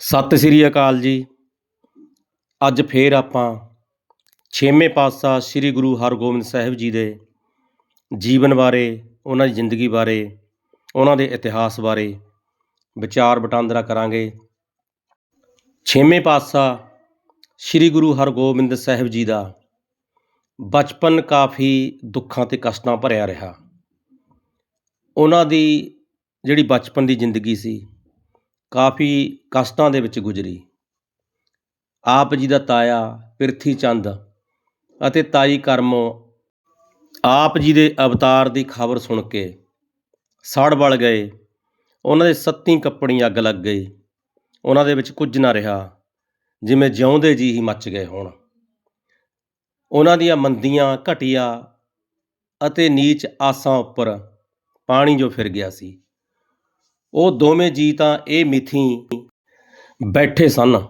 ਸਤਿ ਸ੍ਰੀ ਅਕਾਲ ਜੀ। ਅੱਜ ਫੇਰ ਆਪਾਂ ਛੇਵੇਂ ਪਾਤਸ਼ਾਹ ਸ੍ਰੀ ਗੁਰੂ ਹਰਗੋਬਿੰਦ ਸਾਹਿਬ ਜੀ ਦੇ ਜੀਵਨ ਬਾਰੇ, ਉਹਨਾਂ ਦੀ ਜ਼ਿੰਦਗੀ ਬਾਰੇ, ਉਹਨਾਂ ਦੇ ਇਤਿਹਾਸ ਬਾਰੇ ਵਿਚਾਰ ਵਟਾਂਦਰਾ ਕਰਾਂਗੇ। ਛੇਵੇਂ ਪਾਤਸ਼ਾਹ ਸ੍ਰੀ ਗੁਰੂ ਹਰਗੋਬਿੰਦ ਸਾਹਿਬ ਜੀ ਦਾ ਬਚਪਨ ਕਾਫੀ ਦੁੱਖਾਂ ਤੇ ਕਸ਼ਟਾਂ ਭਰਿਆ ਰਿਹਾ। ਉਹਨਾਂ ਦੀ ਜਿਹੜੀ ਬਚਪਨ ਦੀ ਜ਼ਿੰਦਗੀ ਸੀ ਕਾਫੀ ਕਸ਼ਟਾਂ ਦੇ ਵਿੱਚ ਗੁਜ਼ਰੀ। ਆਪ ਜੀ ਦਾ ਤਾਇਆ ਪਿਰਥੀ ਚੰਦ ਅਤੇ ਤਾਈ ਕਰਮੋ ਆਪ ਜੀ ਦੇ ਅਵਤਾਰ ਦੀ ਖਬਰ ਸੁਣ ਕੇ ਸੜ ਬਲ ਗਏ। ਉਹਨਾਂ ਦੇ ਸੱਤੀ ਕੱਪੜੀ ਅੱਗ ਲੱਗ ਗਈ। ਉਹਨਾਂ ਦੇ ਵਿੱਚ ਕੁਝ ਨਾ ਰਿਹਾ, ਜਿਵੇਂ ਜਿਉਂਦੇ ਜੀ ਹੀ ਮੱਚ ਗਏ ਹੋਣ। ਉਹਨਾਂ ਦੀਆਂ ਮੰਦੀਆਂ ਘਟੀਆਂ ਅਤੇ ਨੀਚ ਆਸਾਂ ਉੱਪਰ ਪਾਣੀ ਜੋ ਫਿਰ ਗਿਆ ਸੀ। ਉਹ ਦੋਵੇਂ ਜੀ ਤਾਂ ਇਹ ਮਿਥੀ ਬੈਠੇ ਸਨ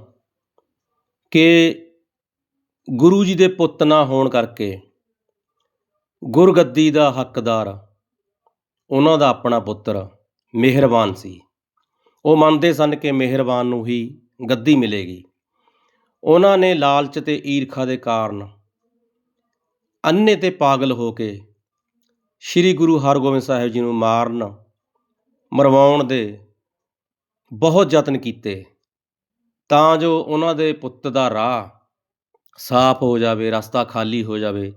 ਕਿ ਗੁਰੂ ਜੀ ਦੇ ਪੁੱਤ ਨਾ ਹੋਣ ਕਰਕੇ ਗੁਰਗੱਦੀ ਦਾ ਹੱਕਦਾਰ, ਉਹਨਾਂ ਦਾ ਆਪਣਾ ਪੁੱਤਰ ਮਿਹਰਬਾਨ ਸੀ। ਉਹ ਮੰਨਦੇ ਸਨ ਕਿ ਮਿਹਰਬਾਨ ਨੂੰ ਹੀ ਗੱਦੀ ਮਿਲੇਗੀ। ਉਹਨਾਂ ਨੇ ਲਾਲਚ ਤੇ ਈਰਖਾ ਦੇ ਕਾਰਨ ਅੰਨੇ ਤੇ ਪਾਗਲ ਹੋ ਕੇ ਸ੍ਰੀ ਗੁਰੂ ਹਰਗੋਬਿੰਦ ਸਾਹਿਬ ਜੀ ਨੂੰ ਮਾਰਨ ਮਰਵਾਉਣ ਦੇ ਬਹੁਤ ਯਤਨ ਕੀਤੇ। ਤਾਂ ਜੋ ਉਹਨਾਂ ਦੇ ਪੁੱਤ ਦਾ ਰਾਹ ਸਾਫ਼ ਹੋ ਜਾਵੇ, ਰਸਤਾ ਖਾਲੀ ਹੋ ਜਾਵੇ,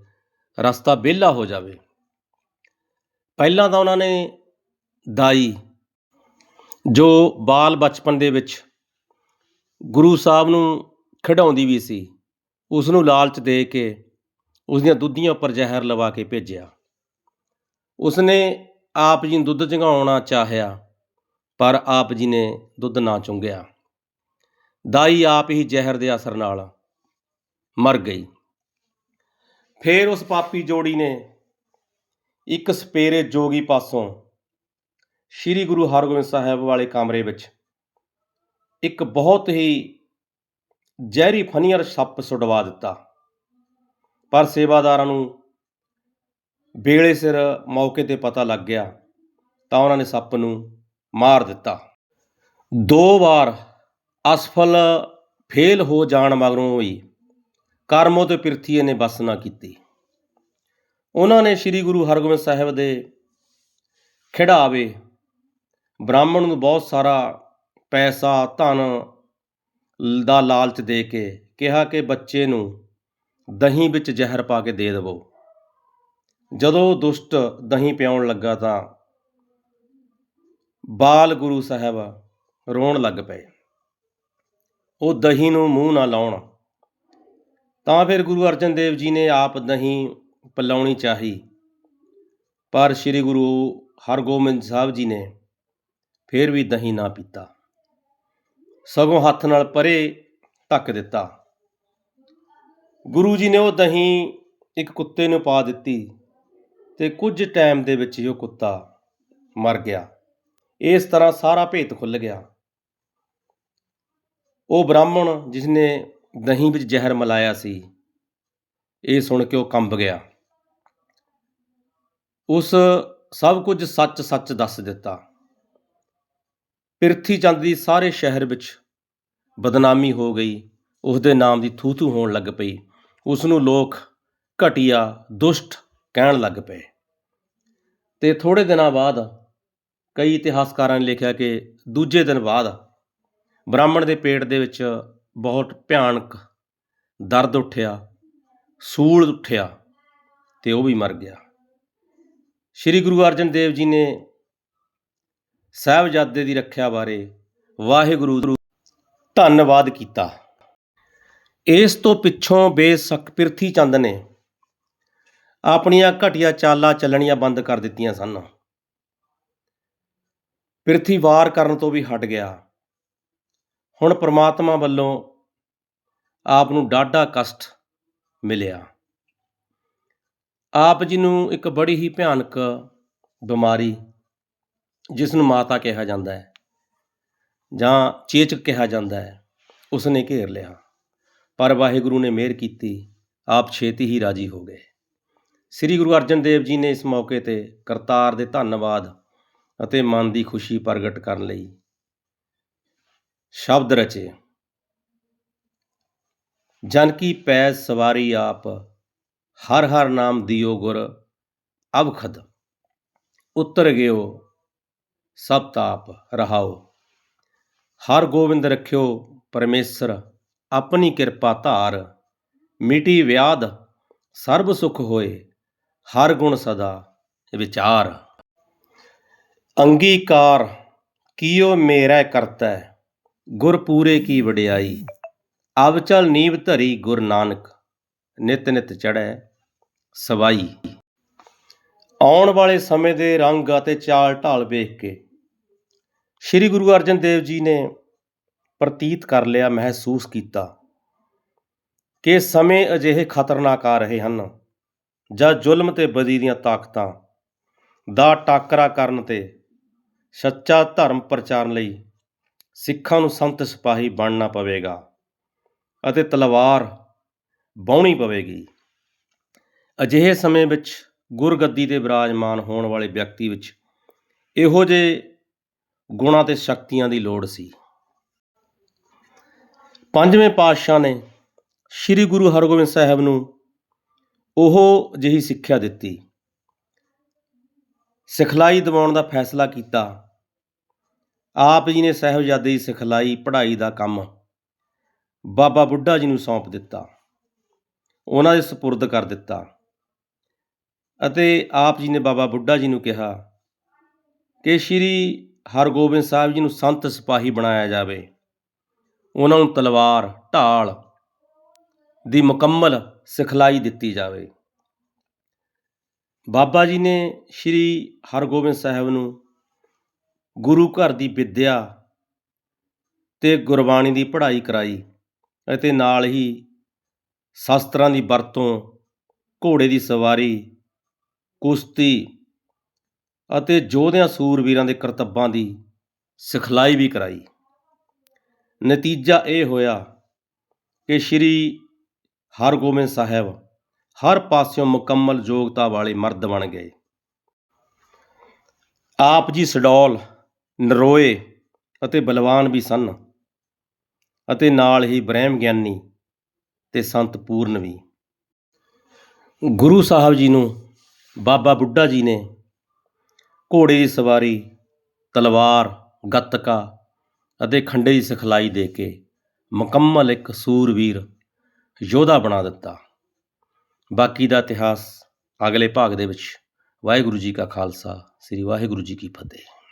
ਰਸਤਾ ਵਿਹਲਾ ਹੋ ਜਾਵੇ। ਪਹਿਲਾਂ ਤਾਂ ਉਹਨਾਂ ਨੇ ਦਾਈ, ਜੋ ਬਾਲ ਬਚਪਨ ਦੇ ਵਿੱਚ ਗੁਰੂ ਸਾਹਿਬ ਨੂੰ ਖਿਡਾਉਂਦੀ ਵੀ ਸੀ, ਉਸ ਨੂੰ ਲਾਲਚ ਦੇ ਕੇ ਉਸ ਦੀਆਂ ਦੁੱਧੀਆਂ ਉੱਪਰ ਜ਼ਹਿਰ ਲਵਾ ਕੇ ਭੇਜਿਆ। ਉਸਨੇ ਆਪ ਜੀ ਨੂੰ ਦੁੱਧ ਚੁੰਘਾਉਣਾ ਚਾਹਿਆ, ਪਰ ਆਪ ਜੀ ਨੇ ਦੁੱਧ ਨਾ ਚੁੰਘਿਆ ਦਾਈ ਆਪ ਹੀ ਜ਼ਹਿਰ ਦੇ ਅਸਰ ਨਾਲ ਮਰ ਗਈ। ਫੇਰ ਉਸ ਪਾਪੀ ਜੋੜੀ ਨੇ ਇੱਕ ਸਪੇਰੇ ਜੋਗੀ ਪਾਸੋਂ ਸ੍ਰੀ ਗੁਰੂ ਹਰਗੋਬਿੰਦ ਸਾਹਿਬ ਵਾਲੇ ਕਮਰੇ ਵਿੱਚ ਇੱਕ ਬਹੁਤ ਹੀ ਜ਼ਹਿਰੀ ਫਨੀਅਰ ਸੱਪ ਸੁਡਵਾ ਦਿੱਤਾ। ਪਰ ਸੇਵਾਦਾਰਾਂ ਨੂੰ ਵੇਲੇ ਸਿਰ ਮੌਕੇ ਤੇ ਪਤਾ ਲੱਗ ਗਿਆ ਤਾਂ ਉਹਨਾਂ ਨੇ ਸੱਪ ਨੂੰ ਮਾਰ ਦਿੱਤਾ। ਦੋ ਵਾਰ ਅਸਫਲ ਫੇਲ ਹੋ ਜਾਣ ਮਗਰੋਂ ਹੀ ਕਰਮੋ ਤੇ ਪਿਰਥੀਏ ਨੇ ਬਸ ਨਾ ਕੀਤੀ। ਉਹਨਾਂ ਨੇ ਸ੍ਰੀ ਗੁਰੂ ਹਰਗੋਬਿੰਦ ਸਾਹਿਬ ਦੇ ਖਿਡਾਵੇ ਬ੍ਰਾਹਮਣ ਨੂੰ ਬਹੁਤ ਸਾਰਾ ਪੈਸਾ, ਧਨ ਦਾ ਲਾਲਚ ਦੇ ਕੇ ਕਿਹਾ ਕਿ ਬੱਚੇ ਨੂੰ ਦਹੀਂ ਵਿੱਚ ਜ਼ਹਿਰ ਪਾ ਕੇ ਦੇ ਦੇਵੋ। ਜਦੋਂ ਦੁਸ਼ਟ ਦਹੀਂ ਪਿਆਉਣ ਲੱਗਾ ਤਾਂ ਬਾਲ ਗੁਰੂ ਸਾਹਿਬ ਰੋਣ ਲੱਗ ਪਏ। ਉਹ ਦਹੀਂ ਨੂੰ ਮੂੰਹ ਨਾ ਲਾਉਣ। ਤਾਂ ਫਿਰ ਗੁਰੂ ਅਰਜਨ ਦੇਵ ਜੀ ਨੇ ਆਪ ਦਹੀਂ ਪਲਾਉਣੀ ਚਾਹੀ। ਪਰ ਸ੍ਰੀ ਗੁਰੂ ਹਰਗੋਬਿੰਦ ਸਾਹਿਬ ਜੀ ਨੇ ਫਿਰ ਵੀ ਦਹੀਂ ਨਾ ਪੀਤਾ। ਸਗੋਂ ਹੱਥ ਨਾਲ ਪਰੇ ਧੱਕ ਦਿੱਤਾ। ਗੁਰੂ ਜੀ ਨੇ ਉਹ ਦਹੀਂ ਇੱਕ ਕੁੱਤੇ ਨੂੰ ਪਾ ਦਿੱਤੀ। ਤੇ ਕੁਝ ਟਾਈਮ ਦੇ ਵਿੱਚ ਹੀ ਉਹ ਕੁੱਤਾ ਮਰ ਗਿਆ। ਇਸ ਤਰ੍ਹਾਂ ਸਾਰਾ ਭੇਤ ਖੁੱਲ ਗਿਆ। ਉਹ ਬ੍ਰਾਹਮਣ ਜਿਸਨੇ ਦਹੀਂ ਵਿੱਚ ਜ਼ਹਿਰ ਮਿਲਾਇਆ ਸੀ, ਇਹ ਸੁਣ ਕੇ ਉਹ ਕੰਬ ਗਿਆ। ਉਸ ਸਭ ਕੁਝ ਸੱਚ ਸੱਚ ਦੱਸ ਦਿੱਤਾ। ਪਿਰਥੀ ਚੰਦ ਦੀ ਸਾਰੇ ਸ਼ਹਿਰ ਵਿੱਚ ਬਦਨਾਮੀ ਹੋ ਗਈ। ਉਸ ਦੇ ਨਾਮ ਦੀ ਥੂ ਥੂ ਹੋਣ ਲੱਗ ਪਈ। ਉਸ ਨੂੰ ਲੋਕ ਘਟੀਆ ਦੁਸ਼ਟ ਕਹਿਣ ਲੱਗ ਪਏ। ਅਤੇ ਥੋੜ੍ਹੇ ਦਿਨਾਂ ਬਾਅਦ ਕਈ ਇਤਿਹਾਸਕਾਰਾਂ ਨੇ ਲਿਖਿਆ ਕਿ ਦੂਜੇ ਦਿਨ ਬਾਅਦ ਬ੍ਰਾਹਮਣ ਦੇ ਪੇਟ ਦੇ ਵਿੱਚ ਬਹੁਤ ਭਿਆਨਕ ਦਰਦ ਉੱਠਿਆ, ਸੂਲ ਉੱਠਿਆ ਅਤੇ ਉਹ ਵੀ ਮਰ ਗਿਆ। ਸ੍ਰੀ ਗੁਰੂ ਅਰਜਨ ਦੇਵ ਜੀ ਨੇ ਸਾਹਿਬਜ਼ਾਦੇ ਦੀ ਰੱਖਿਆ ਬਾਰੇ ਵਾਹਿਗੁਰੂ ਧੰਨਵਾਦ ਕੀਤਾ। ਇਸ ਤੋਂ ਪਿੱਛੋਂ ਬੇਸ਼ੱਕ ਪਿਰਥੀ ਚੰਦ ਨੇ ਆਪਣੀਆਂ ਘਟੀਆ ਚਾਲਾਂ ਚੱਲਣੀਆਂ ਬੰਦ ਕਰ ਦਿੱਤੀਆਂ ਸਨ। ਪਿਰਥੀ ਵਾਰ ਕਰਨ ਤੋਂ ਵੀ ਹਟ ਗਿਆ। ਹੁਣ ਪ੍ਰਮਾਤਮਾ ਵੱਲੋਂ ਆਪ ਨੂੰ ਡਾਢਾ ਕਸ਼ਟ ਮਿਲਿਆ। ਆਪ ਜੀ ਨੂੰ ਇੱਕ ਬੜੀ ਹੀ ਭਿਆਨਕ ਬਿਮਾਰੀ ਜਿਸ ਨੂੰ ਮਾਤਾ ਕਿਹਾ ਜਾਂਦਾ ਹੈ ਜਾਂ ਚੇਚਕ ਕਿਹਾ ਜਾਂਦਾ ਹੈ ਉਸ ਨੇ ਘੇਰ ਲਿਆ। ਪਰ ਵਾਹਿਗੁਰੂ ਨੇ ਮਿਹਰ ਕੀਤੀ, ਆਪ ਛੇਤੀ ਹੀ ਰਾਜੀ ਹੋ ਗਏ। ਸ੍ਰੀ ਗੁਰੂ ਅਰਜਨ ਦੇਵ ਜੀ ਨੇ ਇਸ ਮੌਕੇ ਤੇ ਕਰਤਾਰ ਦੇ ਧੰਨਵਾਦ ਅਤੇ ਮਨ ਦੀ ਖੁਸ਼ੀ ਪ੍ਰਗਟ ਕਰਨ ਲਈ ਸ਼ਬਦ ਰਚੇ। ਜਨ ਕੀ ਪੈਜ ਸਵਾਰੀ ਆਪ, ਹਰ ਹਰ ਨਾਮ ਦਿਓ ਗੁਰ, ਅਵਖਦ, ਉਤਰ ਗਿਓ, ਸਭ ਤਾਪ ਰਹਾਓ। ਹਰ ਗੋਬਿੰਦ ਰਖਿਓ ਪਰਮੇਸ਼ਰ, ਆਪਣੀ ਕਿਰਪਾ ਧਾਰ, ਮਿਟੀ ਵਿਆਦ, ਸਰਬ ਸੁਖ ਹੋਏ ਹਰ ਗੁਣ ਸਦਾ ਵਿਚਾਰ। ਅੰਗੀਕਾਰ ਕੀਓ ਮੇਰਾ ਕਰਤਾ, ਗੁਰ ਪੂਰੇ ਕੀ ਵਡਿਆਈ। ਅਬ ਚਲ ਨੀਵ ਧਰੀ ਗੁਰ ਨਾਨਕ, ਨਿਤ ਨਿਤ ਚੜੈ ਸਵਾਈ। ਆਉਣ ਵਾਲੇ ਸਮੇਂ ਦੇ ਰੰਗ ਅਤੇ ਚਾਲ ਢਾਲ ਵੇਖ ਕੇ ਸ੍ਰੀ ਗੁਰੂ ਅਰਜਨ ਦੇਵ ਜੀ ਨੇ ਪ੍ਰਤੀਤ ਕਰ ਲਿਆ ਮਹਿਸੂਸ ਕੀਤਾ ਕਿ ਸਮੇਂ ਅਜਿਹੇ ਖਤਰਨਾਕ ਆ ਰਹੇ ਹਨ। ਜਾਂ ਜ਼ੁਲਮ ਤੇ ਬਦੀ ਦੀਆਂ ਤਾਕਤਾਂ ਦਾ ਟਾਕਰਾ ਕਰਨ ਤੇ ਸੱਚਾ ਧਰਮ ਪ੍ਰਚਾਰਨ ਲਈ ਸਿੱਖਾਂ ਨੂੰ ਸੰਤ ਸਿਪਾਹੀ ਬਣਨਾ ਪਵੇਗਾ ਅਤੇ ਤਲਵਾਰ ਬਾਉਣੀ ਪਵੇਗੀ। ਅਜਿਹੇ ਸਮੇਂ ਵਿੱਚ ਗੁਰਗੱਦੀ ਤੇ ਵਿਰਾਜਮਾਨ ਹੋਣ ਵਾਲੇ ਵਿਅਕਤੀ ਵਿੱਚ ਇਹੋ ਜਿਹੇ ਗੁਣਾਂ ਤੇ ਸ਼ਕਤੀਆਂ ਦੀ ਲੋੜ ਸੀ। ਪੰਜਵੇਂ ਪਾਤਸ਼ਾਹ ਨੇ ਸ੍ਰੀ ਗੁਰੂ ਹਰਗੋਬਿੰਦ ਸਾਹਿਬ ਨੂੰ ਉਹ ਜਿਹੀ ਸਿੱਖਿਆ ਦਿੱਤੀ। ਸਿਖਲਾਈ ਦਿਵਾਉਣ ਦਾ ਫੈਸਲਾ ਕੀਤਾ। ਆਪ ਜੀ ਨੇ ਸਾਹਿਬਜ਼ਾਦੇ ਦੀ ਸਿਖਲਾਈ, ਪੜ੍ਹਾਈ ਦਾ ਕੰਮ ਬਾਬਾ ਬੁੱਢਾ ਜੀ ਨੂੰ ਸੌਂਪ ਦਿੱਤਾ। ਉਹਨਾਂ ਦੇ ਸਪੁਰਦ ਕਰ ਦਿੱਤਾ। ਅਤੇ ਆਪ ਜੀ ਨੇ ਬਾਬਾ ਬੁੱਢਾ ਜੀ ਨੂੰ ਕਿਹਾ ਕਿ ਸ੍ਰੀ ਹਰਗੋਬਿੰਦ ਸਾਹਿਬ ਜੀ ਨੂੰ ਸੰਤ ਸਿਪਾਹੀ ਬਣਾਇਆ ਜਾਵੇ। ਉਹਨਾਂ ਨੂੰ ਤਲਵਾਰ, ਢਾਲ ਦੀ ਮੁਕੰਮਲ ਸਿਖਲਾਈ ਦਿੱਤੀ ਜਾਵੇ। ਬਾਬਾ ਜੀ ਨੇ ਸ੍ਰੀ ਹਰਗੋਬਿੰਦ ਸਾਹਿਬ ਨੂੰ ਗੁਰੂ ਘਰ ਦੀ ਵਿੱਦਿਆ ਤੇ ਗੁਰਬਾਣੀ ਦੀ ਪੜ੍ਹਾਈ ਕਰਾਈ ਅਤੇ ਨਾਲ ਹੀ ਸ਼ਸਤਰਾਂ ਦੀ ਵਰਤੋਂ, ਘੋੜੇ ਦੀ ਸਵਾਰੀ, ਕੁਸ਼ਤੀ ਅਤੇ ਯੋਧਿਆਂ ਸੂਰਵੀਰਾਂ ਦੇ ਕਰਤੱਬਾਂ ਦੀ ਸਿਖਲਾਈ ਵੀ ਕਰਾਈ। ਨਤੀਜਾ ਇਹ ਹੋਇਆ ਕਿ ਸ੍ਰੀ ਹਰਗੋਬਿੰਦ ਸਾਹਿਬ, ਹਰ ਪਾਸਿਓਂ ਮੁਕੰਮਲ ਯੋਗਤਾ ਵਾਲੇ ਮਰਦ ਬਣ ਗਏ। ਆਪ ਜੀ ਸਡੌਲ, ਨਰੋਏ ਅਤੇ ਬਲਵਾਨ ਵੀ ਸਨ ਅਤੇ ਨਾਲ ਹੀ ਬ੍ਰਹਮ ਗਿਆਨੀ ਤੇ ਸੰਤ ਪੂਰਨ ਵੀ। ਗੁਰੂ ਸਾਹਿਬ ਜੀ ਨੂੰ ਬਾਬਾ ਬੁੱਢਾ ਜੀ ਨੇ ਘੋੜੇ ਦੀ ਸਵਾਰੀ, ਤਲਵਾਰ, ਗੱਤਕਾ ਅਤੇ ਖੰਡੇ ਦੀ ਸਿਖਲਾਈ ਦੇ ਕੇ ਮੁਕੰਮਲ ਇੱਕ ਸੂਰਵੀਰ ਯੋਧਾ ਬਣਾ ਦਿੱਤਾ। ਬਾਕੀ ਦਾ ਇਤਿਹਾਸ ਅਗਲੇ ਭਾਗ ਦੇ ਵਿੱਚ। ਵਾਹਿਗੁਰੂ ਜੀ ਕਾ ਖਾਲਸਾ, ਸ੍ਰੀ ਵਾਹਿਗੁਰੂ ਜੀ ਕੀ ਫਤਿਹ।